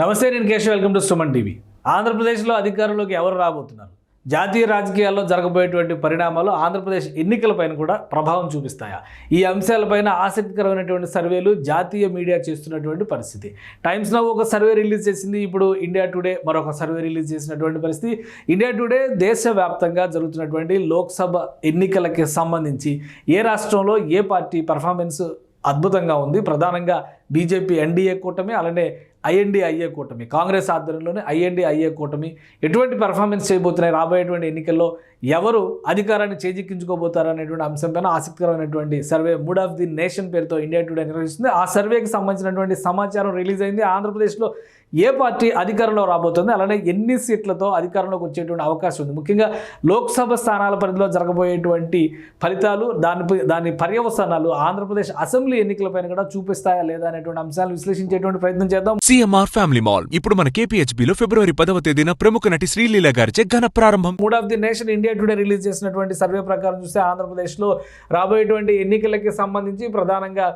నమస్తే నేను Keshav. Welcome to Suman TV. ఆంధ్రప్రదేశ్లో అధికారంలోకి ఎవరు రాబోతున్నారు? జాతీయ రాజకీయాల్లో జరగబోయేటువంటి పరిణామాలు ఆంధ్రప్రదేశ్ ఎన్నికలపైన కూడా ప్రభావం చూపిస్తాయా? ఈ అంశాలపైన ఆసక్తికరమైనటువంటి సర్వేలు జాతీయ మీడియా చేస్తున్నటువంటి పరిస్థితి. టైమ్స్ నవ్ ఒక సర్వే రిలీజ్ చేసింది ఇప్పుడు ఇండియా టుడే మరొక సర్వే రిలీజ్ చేసినటువంటి పరిస్థితి. ఇండియా టుడే దేశవ్యాప్తంగా జరుగుతున్నటువంటి లోక్సభ ఎన్నికలకి సంబంధించి ఏ రాష్ట్రంలో ఏ పార్టీ పర్ఫార్మెన్స్ అద్భుతంగా ఉంది? ప్రధానంగా బీజేపీ ఎన్డీఏ కూటమి అలానే ఐఎన్డీ ఐఏ కూటమి. కాంగ్రెస్ ఆధ్వర్యంలోనే ఐఎన్డి ఐఏ కూటమి. ఎటువంటి పెర్ఫార్మెన్స్ చేయబోతున్నాయి? రాబోయేటువంటి ఎన్నికల్లో ఎవరు అధికారాన్ని చేజిక్కించుకోబోతారు అనేటువంటి అంశంపైన ఆసక్తికరమైనటువంటి survey mood of the nation పేరుతో ఇండియా టుడే నిర్వహిస్తుంది. ఆ సర్వేకి సంబంధించినటువంటి సమాచారం రిలీజ్ అయింది. ఆంధ్రప్రదేశ్లో ఏ పార్టీ అధికారంలో రాబోతుంది అలానే ఎన్ని సీట్లతో అధికారంలోకి వచ్చేటువంటి అవకాశం ఉంది. ముఖ్యంగా లోక్సభ స్థానాల పరిధిలో జరగబోయేటువంటి ఫలితాలు దాని దాని పర్యవసానాలు ఆంధ్రప్రదేశ్ అసెంబ్లీ ఎన్నికలపైన కూడా చూపిస్తాయా లేదా అనేటువంటి అంశాలు విశ్లేషించేటువంటి ప్రయత్నం చేద్దాం. CMR family mall. ఇప్పుడు మన కేపీహెచ్బిలో ఫిబ్రవరి పదవ తేదీన ప్రముఖ నటి శ్రీలీల గారిచే ఘన ప్రారంభం. Mood of the nation India today release చేసినటువంటి సర్వే ప్రకారం చూస్తే ఆంధ్రప్రదేశ్లో రాబోయేటువంటి ఎన్నికలకి సంబంధించి ప్రధానంగా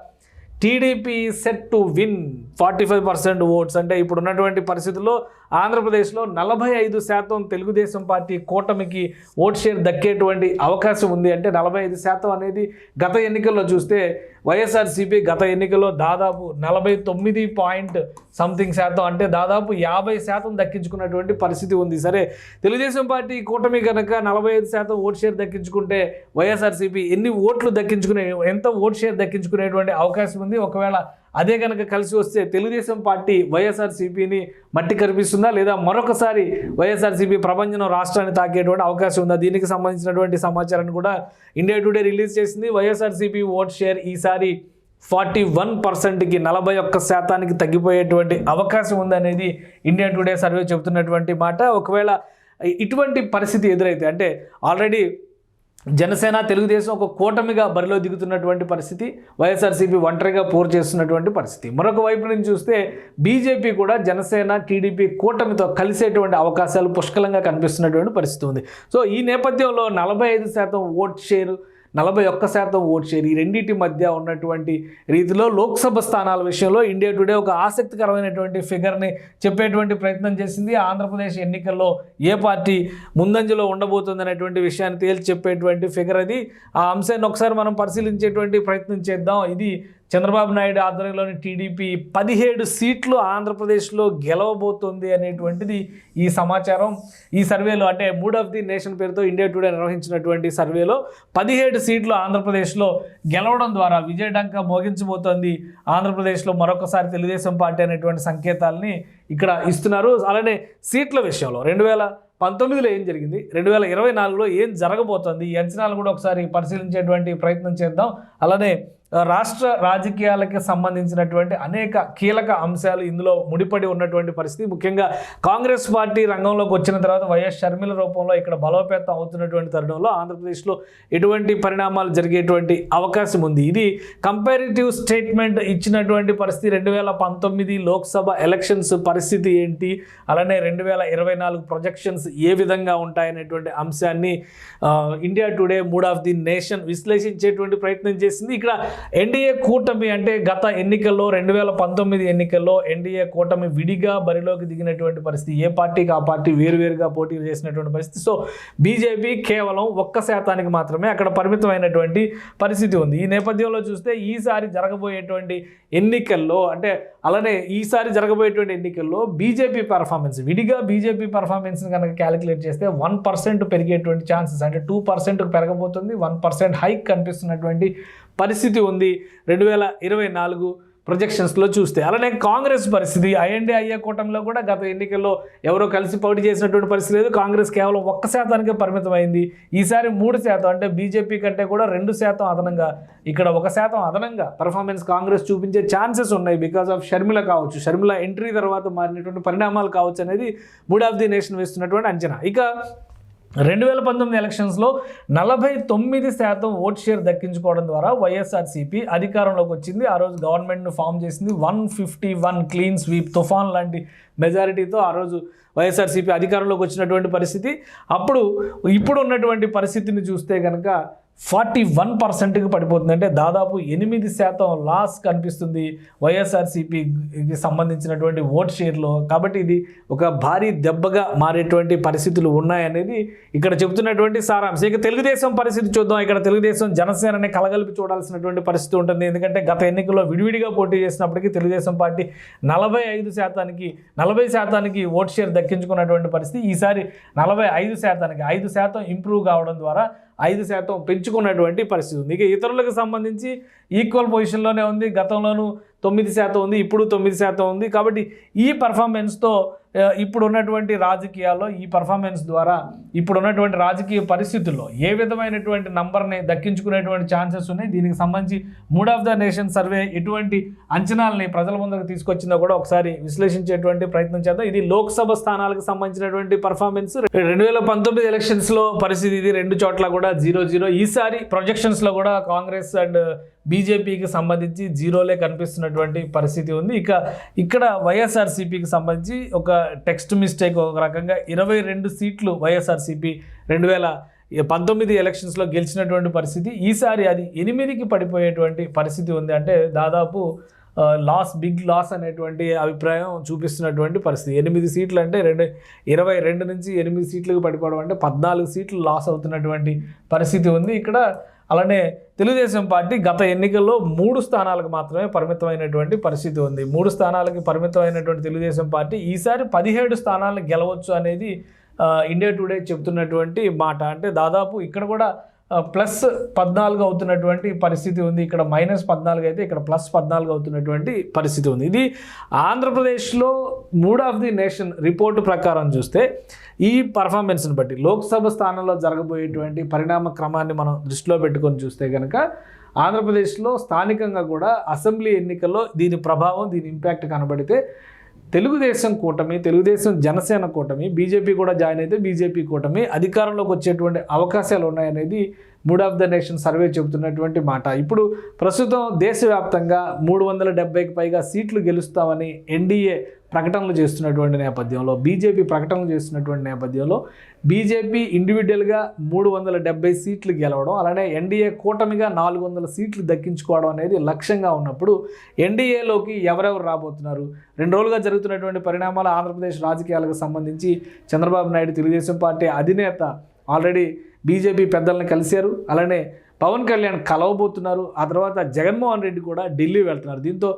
TDP set to win forty five percent votes అంటే ఇప్పుడు ఉన్నటువంటి పరిస్థితుల్లో ఆంధ్రప్రదేశ్లో నలభై ఐదు శాతం తెలుగుదేశం పార్టీ కూటమికి ఓట్ షేర్ దక్కేటువంటి అవకాశం ఉంది. అంటే నలభై ఐదు శాతం అనేది గత ఎన్నికల్లో చూస్తే వైఎస్ఆర్సీపీ గత ఎన్నికల్లో దాదాపు నలభై తొమ్మిది పాయింట్ సంథింగ్ శాతం అంటే దాదాపు యాభై శాతం దక్కించుకున్నటువంటి పరిస్థితి ఉంది. సరే తెలుగుదేశం పార్టీ కూటమి కనుక నలభై ఐదు శాతం ఓట్ షేర్ దక్కించుకుంటే వైఎస్ఆర్సీపీ ఎన్ని ఓట్లు దక్కించుకునే ఎంత ఓట్ షేర్ దక్కించుకునేటువంటి అవకాశం ఉంది? ఒకవేళ అదే కనుక కలిసి వస్తే తెలుగుదేశం పార్టీ వైఎస్ఆర్సీపీని మట్టి కనిపిస్తుందా లేదా మరొకసారి వైఎస్ఆర్సీపీ ప్రభంజనం రాష్ట్రాన్ని తాకేటువంటి అవకాశం ఉందా? దీనికి సంబంధించినటువంటి సమాచారాన్ని కూడా ఇండియా టుడే రిలీజ్ చేసింది. వైఎస్ఆర్సీపీ ఓట్ షేర్ ఈసారి ఫార్టీ వన్ పర్సెంట్కి నలభై ఒక్క శాతానికి తగ్గిపోయేటువంటి అవకాశం ఉందనేది ఇండియా టుడే సర్వే చెబుతున్నటువంటి మాట. ఒకవేళ ఇటువంటి పరిస్థితి ఎదురైతే అంటే ఆల్రెడీ జనసేన తెలుగుదేశం ఒక కూటమిగా బరిలో దిగుతున్నటువంటి పరిస్థితి వైఎస్ఆర్సీపీ ఒంటరిగా పోరు చేస్తున్నటువంటి పరిస్థితి. మరొక వైపు నుంచి చూస్తే బీజేపీ కూడా జనసేన టీడీపీ కూటమితో కలిసేటువంటి అవకాశాలు పుష్కలంగా కనిపిస్తున్నటువంటి పరిస్థితి ఉంది. సో ఈ నేపథ్యంలో నలభై ఐదు శాతం ఓట్ షేరు నలభై ఒక్క శాతం ఓట్ షేర్ ఈ రెండింటి మధ్య ఉన్నటువంటి రీతిలో లోక్సభ స్థానాల విషయంలో ఇండియా టుడే ఒక ఆసక్తికరమైనటువంటి ఫిగర్ని చెప్పేటువంటి ప్రయత్నం చేసింది. ఆంధ్రప్రదేశ్ ఎన్నికల్లో ఏ పార్టీ ముందంజలో ఉండబోతుంది అనేటువంటి విషయాన్ని తేల్చి చెప్పేటువంటి ఫిగర్ అది. ఆ అంశాన్ని ఒకసారి మనం పరిశీలించేటువంటి ప్రయత్నం చేద్దాం. ఇది చంద్రబాబు నాయుడు ఆధ్వర్యంలోని టీడీపీ పదిహేడు సీట్లు ఆంధ్రప్రదేశ్లో గెలవబోతోంది అనేటువంటిది ఈ సమాచారం. ఈ సర్వేలో అంటే మూడ్ ఆఫ్ ది నేషన్ పేరుతో ఇండియా టుడే నిర్వహించినటువంటి సర్వేలో పదిహేడు సీట్లు ఆంధ్రప్రదేశ్లో గెలవడం ద్వారా విజయడంక మోగించబోతోంది. ఆంధ్రప్రదేశ్లో మరొకసారి తెలుగుదేశం పార్టీ అనేటువంటి సంకేతాలని ఇక్కడ ఇస్తున్నారు. అలానే సీట్ల విషయంలో రెండు వేల పంతొమ్మిదిలో ఏం జరిగింది? రెండు వేల ఇరవై నాలుగులో ఏం జరగబోతోంది? ఈ అంచనాలు కూడా ఒకసారి పరిశీలించేటువంటి ప్రయత్నం చేద్దాం. అలానే రాష్ట్ర రాజకీయాలకి సంబంధించినటువంటి అనేక కీలక అంశాలు ఇందులో ముడిపడి ఉన్నటువంటి పరిస్థితి. ముఖ్యంగా కాంగ్రెస్ పార్టీ రంగంలోకి వచ్చిన తర్వాత వైఎస్ షర్మిల రూపంలో ఇక్కడ బలోపేతం అవుతున్నటువంటి తరుణంలో ఆంధ్రప్రదేశ్లో ఎటువంటి పరిణామాలు జరిగేటువంటి అవకాశం ఉంది. ఇది కంపారిటివ్ స్టేట్మెంట్ ఇచ్చినటువంటి పరిస్థితి. రెండు వేల పంతొమ్మిది లోక్సభ ఎలక్షన్స్ పరిస్థితి ఏంటి? అలానే రెండు వేల ఇరవై నాలుగు ప్రొజెక్షన్స్ ఏ విధంగా ఉంటాయనేటువంటి అంశాన్ని India today mood of the nation విశ్లేషించేటువంటి ప్రయత్నం చేసింది. ఇక్కడ ఎన్డీఏ కూటమి అంటే గత ఎన్నికల్లో రెండు వేల పంతొమ్మిది ఎన్నికల్లో ఎన్డీఏ కూటమి విడిగా బరిలోకి దిగినటువంటి పరిస్థితి. ఏ పార్టీకి ఆ పార్టీ వేరువేరుగా పోటీ చేసినటువంటి పరిస్థితి. సో బీజేపీ కేవలం ఒక్క శాతానికి మాత్రమే అక్కడ పరిమితమైనటువంటి పరిస్థితి ఉంది. ఈ నేపథ్యంలో చూస్తే ఈసారి జరగబోయేటువంటి ఎన్నికల్లో అంటే అలానే ఈసారి జరగబోయేటువంటి ఎన్నికల్లో బీజేపీ పెర్ఫార్మెన్స్ విడిగా బీజేపీ పెర్ఫార్మెన్స్ని కనుక క్యాలిక్యులేట్ చేస్తే వన్ పర్సెంట్ పెరిగేటువంటి ఛాన్సెస్ అంటే టూ పర్సెంట్ పెరగబోతుంది. వన్ పర్సెంట్ హైక్ కనిపిస్తున్నటువంటి పరిస్థితి ఉంది రెండు వేల ఇరవై నాలుగు ప్రొజెక్షన్స్లో చూస్తే. అలానే కాంగ్రెస్ పరిస్థితి. ఐఎన్డీ అయ్యే కూటమిలో కూడా గత ఎన్నికల్లో ఎవరో కలిసి పోటీ చేసినటువంటి పరిస్థితి లేదు. కాంగ్రెస్ కేవలం ఒక్క శాతానికే పరిమితమైంది ఈసారి మూడు శాతం అంటే బీజేపీ కంటే కూడా రెండు శాతం అదనంగా ఇక్కడ ఒక శాతం అదనంగా పర్ఫార్మెన్స్ కాంగ్రెస్ చూపించే ఛాన్సెస్ ఉన్నాయి. బికాస్ ఆఫ్ షర్మిల కావచ్చు షర్మిల ఎంట్రీ తర్వాత మారినటువంటి పరిణామాలు కావచ్చు అనేది మూడ్ ఆఫ్ ది నేషన్ వేస్తున్నటువంటి అంచనా. ఇక రెండు వేల పంతొమ్మిది ఎలక్షన్స్లో నలభై తొమ్మిది శాతం ఓట్ షేర్ దక్కించుకోవడం ద్వారా వైఎస్ఆర్సీపీ అధికారంలోకి వచ్చింది. ఆ రోజు గవర్నమెంట్ను ఫామ్ చేసింది. One fifty one clean sweep తుఫాన్ లాంటి మెజారిటీతో ఆ రోజు వైఎస్ఆర్సీపీ అధికారంలోకి వచ్చినటువంటి పరిస్థితి. అప్పుడు ఇప్పుడు ఉన్నటువంటి పరిస్థితిని చూస్తే కనుక ఫార్టీ వన్ పర్సెంట్కి పడిపోతుంది అంటే దాదాపు ఎనిమిది శాతం లాస్ కనిపిస్తుంది వైఎస్ఆర్సీపీకి సంబంధించినటువంటి ఓట్ షేర్లో. కాబట్టి ఇది ఒక భారీ దెబ్బగా మారేటువంటి పరిస్థితులు ఉన్నాయనేది ఇక్కడ చెబుతున్నటువంటి సారాంశం. ఇక తెలుగుదేశం పరిస్థితి చూద్దాం. ఇక్కడ తెలుగుదేశం జనసేనని కలగలిపి చూడాల్సినటువంటి పరిస్థితి ఉంటుంది. ఎందుకంటే గత ఎన్నికల్లో విడివిడిగా పోటీ చేసినప్పటికీ తెలుగుదేశం పార్టీ నలభై ఐదు శాతానికి నలభై శాతానికి ఓట్ షేర్ దక్కించుకున్నటువంటి పరిస్థితి. ఈసారి నలభై ఐదు శాతానికి ఐదు శాతం ఇంప్రూవ్ కావడం ద్వారా ఐదు శాతం పెంచుకున్నటువంటి పరిస్థితి ఉంది. ఇక ఇతరులకు సంబంధించి ఈక్వల్ పొజిషన్లోనే ఉంది. గతంలోనూ తొమ్మిది శాతం ఉంది ఇప్పుడు తొమ్మిది శాతం ఉంది. కాబట్టి ఈ పర్ఫార్మెన్స్తో ఇప్పుడు ఉన్నటువంటి రాజకీయాల్లో ఈ పర్ఫార్మెన్స్ ద్వారా ఇప్పుడు ఉన్నటువంటి రాజకీయ పరిస్థితుల్లో ఏ విధమైనటువంటి నంబర్ని దక్కించుకునేటువంటి ఛాన్సెస్ ఉన్నాయి? దీనికి సంబంధించి mood of the nation survey ఎటువంటి అంచనాలని ప్రజల ముందుకు తీసుకొచ్చిందో కూడా ఒకసారి విశ్లేషించేటువంటి ప్రయత్నం చేద్దాం. ఇది లోక్సభ స్థానాలకు సంబంధించినటువంటి పర్ఫార్మెన్స్ రెండు వేల పంతొమ్మిది ఎలక్షన్స్లో పరిస్థితి ఇది. రెండు చోట్ల కూడా జీరో జీరో ఈసారి ప్రొజెక్షన్స్లో కూడా కాంగ్రెస్ అండ్ బీజేపీకి సంబంధించి జీరోలే కనిపిస్తున్నటువంటి పరిస్థితి ఉంది. ఇక ఇక్కడ వైఎస్ఆర్సీపీకి సంబంధించి ఒక టెక్స్ట్ మిస్టేక్ ఒక రకంగా ఇరవై రెండు సీట్లు వైఎస్ఆర్సీపీ రెండు వేల పంతొమ్మిది ఎలక్షన్స్లో గెలిచినటువంటి పరిస్థితి. ఈసారి అది ఎనిమిదికి పడిపోయేటువంటి పరిస్థితి ఉంది. అంటే దాదాపు లాస్ బిగ్ లాస్ అనేటువంటి అభిప్రాయం చూపిస్తున్నటువంటి పరిస్థితి. ఎనిమిది సీట్లు అంటే రెండు ఇరవై రెండు నుంచి ఎనిమిది సీట్లకు పడిపోవడం అంటే పద్నాలుగు సీట్లు లాస్ అవుతున్నటువంటి పరిస్థితి ఉంది. ఇక్కడ అలానే తెలుగుదేశం పార్టీ గత ఎన్నికల్లో మూడు స్థానాలకు మాత్రమే పరిమితమైనటువంటి పరిస్థితి ఉంది. మూడు స్థానాలకి పరిమితమైనటువంటి తెలుగుదేశం పార్టీ ఈసారి పదిహేడు స్థానాలను గెలవచ్చు అనేది ఇండియా టుడే చెబుతున్నటువంటి మాట. అంటే దాదాపు ఇక్కడ కూడా ప్లస్ పద్నాలుగు అవుతున్నటువంటి పరిస్థితి ఉంది. ఇక్కడ మైనస్ పద్నాలుగు అయితే ఇక్కడ ప్లస్ పద్నాలుగు అవుతున్నటువంటి పరిస్థితి ఉంది. ఇది ఆంధ్రప్రదేశ్లో mood of the nation report ప్రకారం చూస్తే ఈ పర్ఫార్మెన్స్ని బట్టి లోక్సభ స్థానంలో జరగబోయేటువంటి పరిణామ క్రమాన్ని మనం దృష్టిలో పెట్టుకొని చూస్తే కనుక ఆంధ్రప్రదేశ్లో స్థానికంగా కూడా అసెంబ్లీ ఎన్నికల్లో దీని ప్రభావం దీని ఇంపాక్ట్ కనబడితే తెలుగుదేశం కూటమి తెలుగుదేశం జనసేన కూటమి బీజేపీ కూడా జాయిన్ అయితే బీజేపీ కూటమి అధికారంలోకి వచ్చేటువంటి అవకాశాలు ఉన్నాయనేది mood of the nation survey చెబుతున్నటువంటి మాట. ఇప్పుడు ప్రస్తుతం దేశవ్యాప్తంగా మూడు వందల డెబ్బైకి పైగా సీట్లు గెలుస్తామని ఎన్డీఏ ప్రకటనలు చేస్తున్నటువంటి నేపథ్యంలో బీజేపీ ప్రకటనలు చేస్తున్నటువంటి నేపథ్యంలో బీజేపీ ఇండివిజువల్గా మూడు వందల డెబ్బై సీట్లు గెలవడం అలానే ఎన్డీఏ కూటమిగా నాలుగు వందల సీట్లు దక్కించుకోవడం అనేది లక్ష్యంగా ఉన్నప్పుడు ఎన్డీఏలోకి ఎవరెవరు రాబోతున్నారు? రెండు రోజులుగా జరుగుతున్నటువంటి పరిణామాలు ఆంధ్రప్రదేశ్ రాజకీయాలకు సంబంధించి చంద్రబాబు నాయుడు తెలుగుదేశం పార్టీ అధినేత ఆల్రెడీ బీజేపీ పెద్దల్ని కలిశారు అలానే పవన్ కళ్యాణ్ కలవబోతున్నారు ఆ తర్వాత జగన్మోహన్ రెడ్డి కూడా ఢిల్లీ వెళ్తున్నారు. దీంతో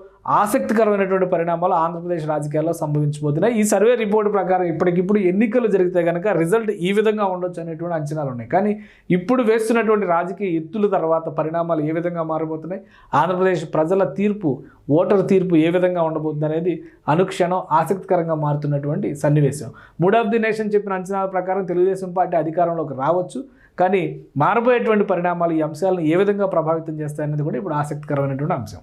ఆసక్తికరమైనటువంటి పరిణామాలు ఆంధ్రప్రదేశ్ రాజకీయాల్లో సంభవించబోతున్నాయి. ఈ సర్వే రిపోర్ట్ ప్రకారం ఇప్పటికిప్పుడు ఎన్నికలు జరిగితే కనుక రిజల్ట్ ఈ విధంగా ఉండొచ్చు అనేటువంటి అంచనాలు ఉన్నాయి. కానీ ఇప్పుడు వేస్తున్నటువంటి రాజకీయ ఎత్తుల తర్వాత పరిణామాలు ఏ విధంగా మారబోతున్నాయి? ఆంధ్రప్రదేశ్ ప్రజల తీర్పు ఓటర్ తీర్పు ఏ విధంగా ఉండబోతుంది అనేది అనుక్షణం ఆసక్తికరంగా మారుతున్నటువంటి సన్నివేశం. మూడ్ ఆఫ్ ది నేషన్ చెప్పిన అంచనాల ప్రకారం తెలుగుదేశం పార్టీ అధికారంలోకి రావచ్చు. కానీ మారబోయేటువంటి పరిణామాలు ఈ అంశాలను ఏ విధంగా ప్రభావితం చేస్తాయనేది కూడా ఇప్పుడు ఆసక్తికరమైనటువంటి అంశం.